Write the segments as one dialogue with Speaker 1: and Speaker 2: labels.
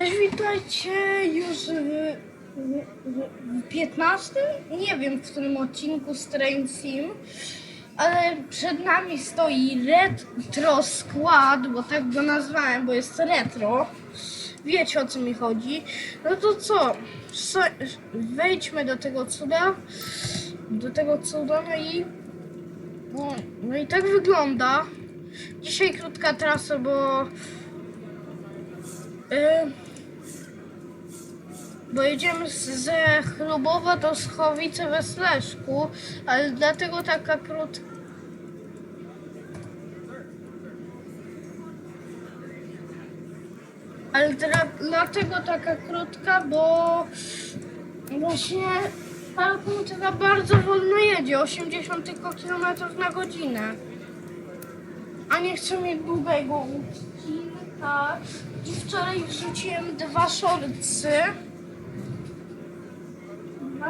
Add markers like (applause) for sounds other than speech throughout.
Speaker 1: Witajcie już w, w, w 15? Nie wiem w którym odcinku z Train Sim, ale przed nami stoi Retro Skład, bo tak go nazwałem, bo jest retro. Wiecie o co mi chodzi. No to co? Wejdźmy do tego cuda. Do tego cuda, no i. No, no i tak wygląda. Dzisiaj krótka trasa, bo. Yy, bo jedziemy z- ze Chlubowa do Schowice we Sleszku, ale dlatego taka krótka. Ale dla, dlatego taka krótka, bo właśnie ta lokomotywa bardzo wolno jedzie, 80 tylko km na godzinę. A nie chcę mieć długego odcinka. I wczoraj wrzuciłem dwa szorcy.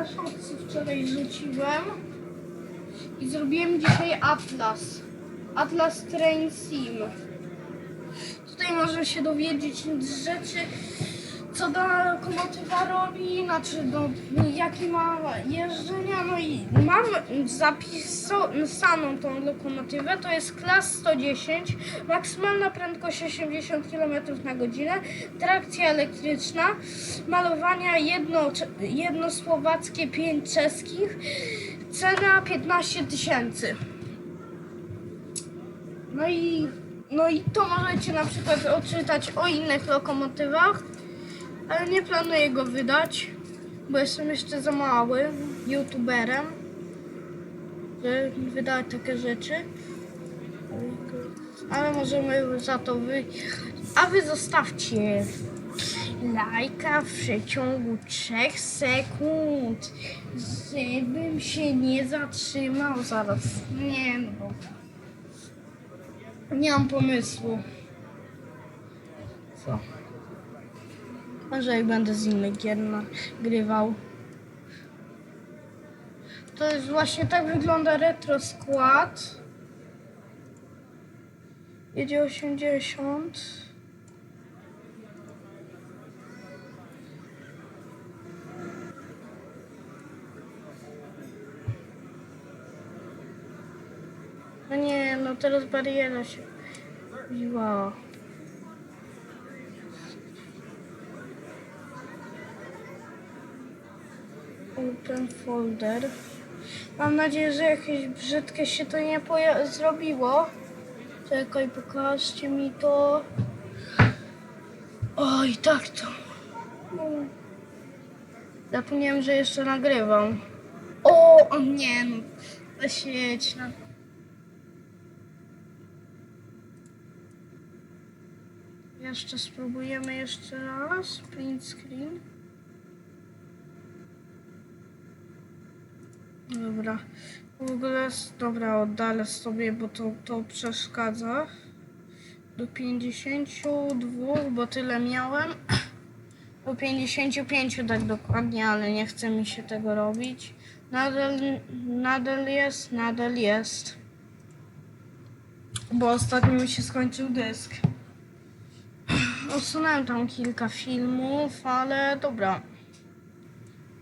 Speaker 1: Dwa szorcy wczoraj rzuciłem. I zrobiłem dzisiaj Atlas. Atlas Train Sim. Tutaj można się dowiedzieć rzeczy, co dana lokomotywa robi, znaczy do, jakie ma jeżdżenia. No i mam zapisaną tą lokomotywę, to jest klas 110, maksymalna prędkość 80 km na godzinę, trakcja elektryczna, malowania jedno, jedno słowackie, pięć czeskich, cena 15 tysięcy. No i, no i to możecie na przykład odczytać o innych lokomotywach, ale nie planuję go wydać, bo jestem jeszcze za mały youtuberem, żeby wydać takie rzeczy. Ale możemy za to wy... A wy zostawcie lajka w przeciągu 3 sekund, żebym się nie zatrzymał zaraz. Nie no. Nie mam pomysłu. Co? Może jak będę z innych gier nagrywał. To jest właśnie tak wygląda retro skład. Jedzie 80. No nie, no teraz bariera się wzięła. Open folder. Mam nadzieję, że jakieś brzydkie się to nie zrobiło. Czekaj, pokażcie mi to. Oj, tak to. Zapomniałem, że jeszcze nagrywam. O, o nie, no. Sieć, no. Jeszcze spróbujemy jeszcze raz. Print screen. Dobra. W ogóle, dobra, oddalę sobie, bo to, to przeszkadza. Do 52, bo tyle miałem. (clears throat) Do 55 tak dokładnie, ale nie chce mi się tego robić. Nadal, nadal jest, nadal jest. Bo ostatnio mi się skończył dysk. (clears throat) Usunąłem tam kilka filmów, ale dobra.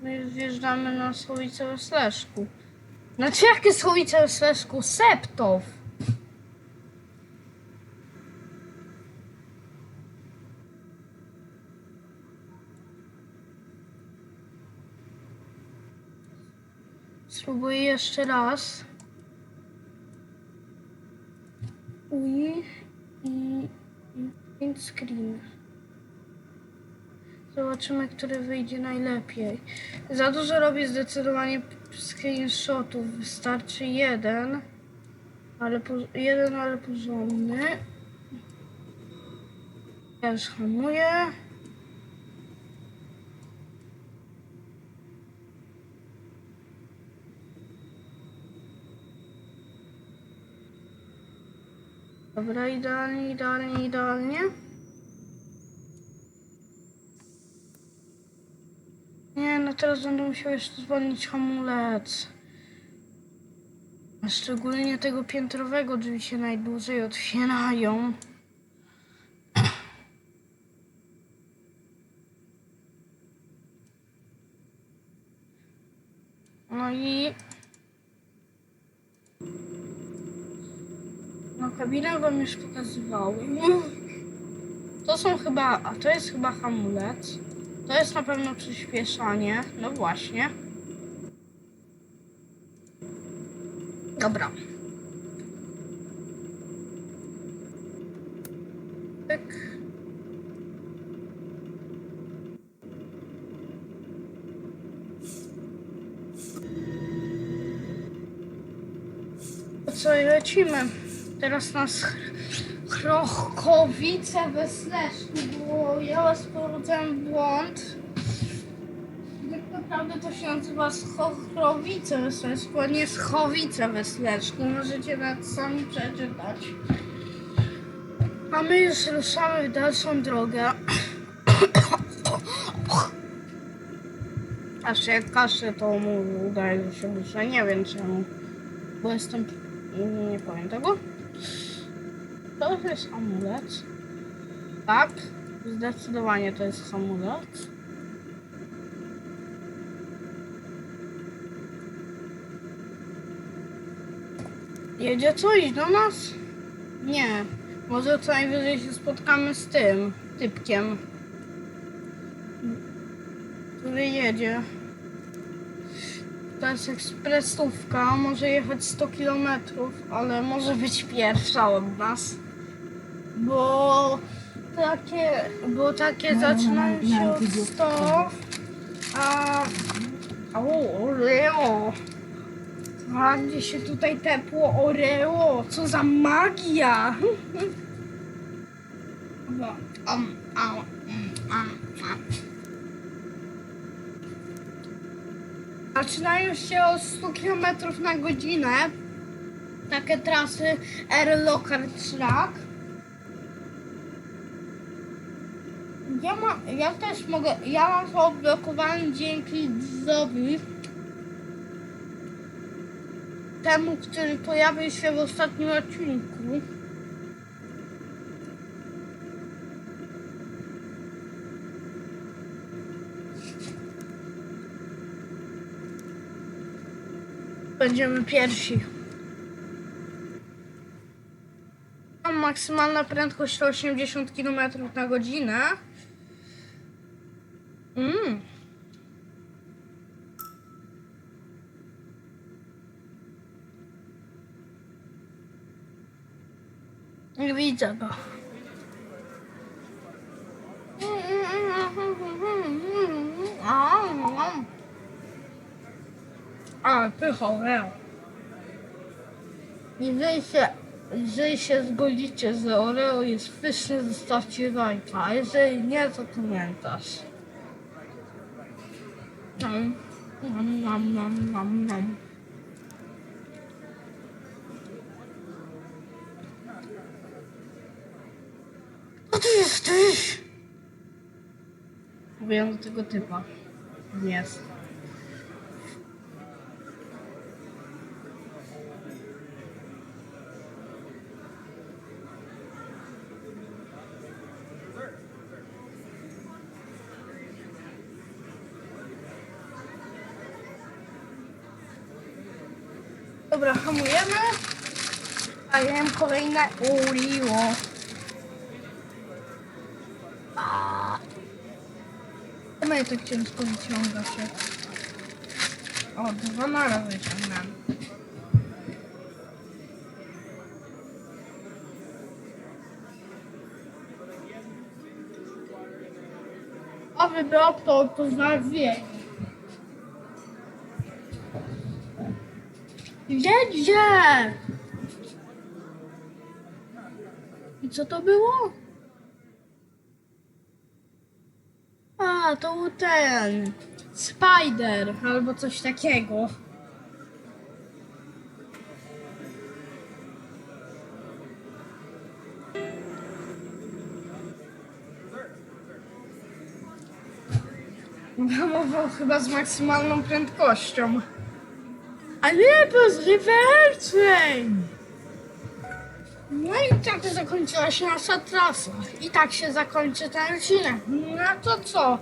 Speaker 1: My wjeżdżamy na Słowicę we Sleszku. Znaczy jakie Słowice we Sleszku? Septow! Spróbuję jeszcze raz. Uj i, i screen. Zobaczymy, który wyjdzie najlepiej. Za dużo robię zdecydowanie screenshotów. Wystarczy jeden, ale jeden, ale porządny. Ja już hamuję. Dobra, idealnie, idealnie, idealnie. teraz będę musiał jeszcze zwolnić hamulec. Szczególnie tego piętrowego drzwi się najdłużej otwierają. No i... No kabinę wam już pokazywałem. To są chyba... A to jest chyba hamulec. To jest na pewno przyspieszanie. No właśnie. Dobra. Tak. To co, lecimy. Teraz nas Chrochowice we Sleszku, bo ja w błąd. Tak naprawdę to się nazywa Schrowice we a nie Schowice we Sleszku. Możecie nawet sami przeczytać. A my już ruszamy w dalszą drogę. Aż jak kaszę, to mu udaje, się ruszę. Nie wiem czemu. Bo jestem... Nie powiem tego. To jest amulet. Tak, zdecydowanie to jest amulet. Jedzie coś do nas? Nie. Może co najwyżej się spotkamy z tym typkiem, który jedzie. To jest ekspresówka, może jechać 100 km, ale może być pierwsza od nas. Bo takie, bo takie zaczynają się od 100, a... O, Oreo! A gdzie się tutaj tepło Oreo? Co za magia! Dobra, am, mm, am, am. Zaczynają się od 100 km na godzinę. Takie trasy Air Locker Track. Ja, ma, ja też mogę, ja mam to odblokowane dzięki Zowi. Temu, który pojawił się w ostatnim odcinku. Będziemy pierwsi. Mam maksymalna prędkość to 80 km na godzinę. Mm. Nie widzę go. A, pychał, Leo. Jeżeli się, jeżeli się zgodzicie, że Oreo jest pyszne, zostawcie lajka, a jeżeli nie, to komentarz. 남남남남남 Vendo o que eu tenho. Yes. Dobra, hamujemy. A jem kolejne uliło. No i tak ciężko wyciąga się. O, dwa na raz wyciągnąłem. A wybrał to, to wie. Jedzie! I co to było? A, to był ten. Spider albo coś takiego. Hamował chyba z maksymalną prędkością. A nie, to z rewersem! No i tak zakończyła się nasza trasa. I tak się zakończy ten odcinek. No to co?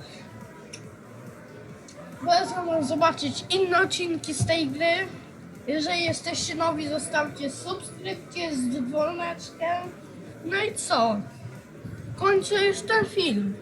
Speaker 1: Polecam zobaczyć inne odcinki z tej gry. Jeżeli jesteście nowi, zostawcie subskrypcję z dzwoneczkiem. No i co? Kończę już ten film.